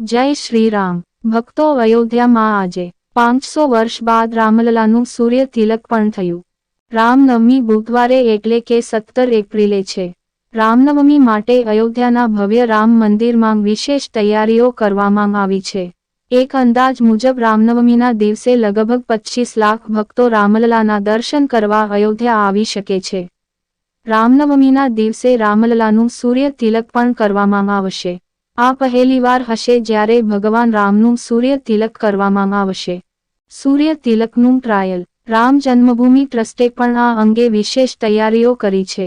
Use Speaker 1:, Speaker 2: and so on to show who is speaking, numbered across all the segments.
Speaker 1: જય શ્રી રામ ભક્તો અયોધ્યામાં આજે પાંચસો વર્ષ બાદ રામલલાનું સૂર્ય તિલક પણ થયું. રામનવમી બુધવારે એટલે કે સત્તર એપ્રિલે છે. રામનવમી માટે અયોધ્યાના ભવ્ય રામ મંદિરમાં વિશેષ તૈયારીઓ કરવામાં આવી છે. એક અંદાજ મુજબ રામનવમીના દિવસે લગભગ પચ્ચીસ લાખ ભક્તો રામલલાના દર્શન કરવા અયોધ્યા આવી શકે છે. રામનવમીના દિવસે રામલલાનું સૂર્ય તિલક પણ કરવામાં આવશે. આ પહેલીવાર હશે જ્યારે ભગવાન રામનું સૂર્ય તિલક કરવામાં આવશે. સૂર્ય તિલકનું ટ્રાયલ. રામ જન્મભૂમિ ટ્રસ્ટે પણ આ અંગે વિશેષ તૈયારીઓ કરી છે.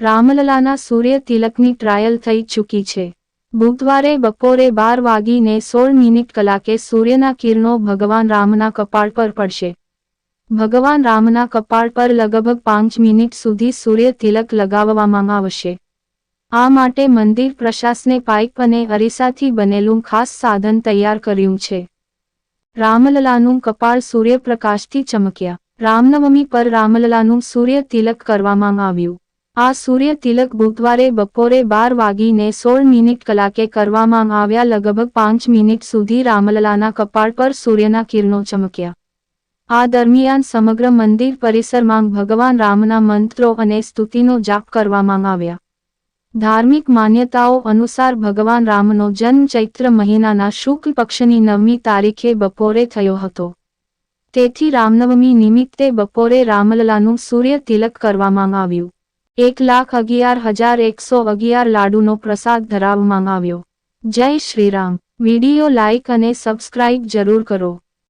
Speaker 1: રામલલાના સૂર્ય તિલકની ટ્રાયલ થઈ ચૂકી છે. બુધવારે બપોરે બાર વાગીને સોળ મિનિટ કલાકે સૂર્યના કિરણો ભગવાન રામના કપાળ પર પડશે. ભગવાન રામના કપાળ પર લગભગ પાંચ મિનિટ સુધી સૂર્ય તિલક લગાવવામાં આવશે. આ માટે મંદિર પ્રશાસને પાઇપ અને અરીસાથી બનેલું ખાસ સાધન તૈયાર કર્યું છે. રામલલાનું કપાળ સૂર્યપ્રકાશથી ચમક્યા. રામનવમી પર રામલલાનું સૂર્ય તિલક કરવામાં આવ્યું. આ સૂર્ય તિલક બુધવારે બપોરે બાર વાગીને સોળ મિનિટ કલાકે કરવામાં આવ્યા લગભગ પાંચ મિનિટ સુધી રામલલાના કપાળ પર સૂર્યના કિરણો ચમક્યા. આ દરમિયાન સમગ્ર મંદિર પરિસરમાં ભગવાન રામના મંત્રો અને સ્તુતિનો જાપ કરવામાં આવ્યા. ધાર્મિક માન્યતાઓ અનુસાર ભગવાન રામનો જન્મ ચૈત્ર મહિનાના શુક્લ પક્ષની નવમી તારીખે બપોરે થયો હતો. તેથી રામનવમી નિમિત્તે બપોરે રામલલાનું સૂર્ય તિલક કરવામાં આવ્યું. એક લાખ અગિયાર હજાર એકસો અગિયાર લાડુનો પ્રસાદ ધરાવવામાં આવ્યો. જય શ્રીરામ. વિડિયો લાઇક અને સબસ્ક્રાઇબ જરૂર કરો.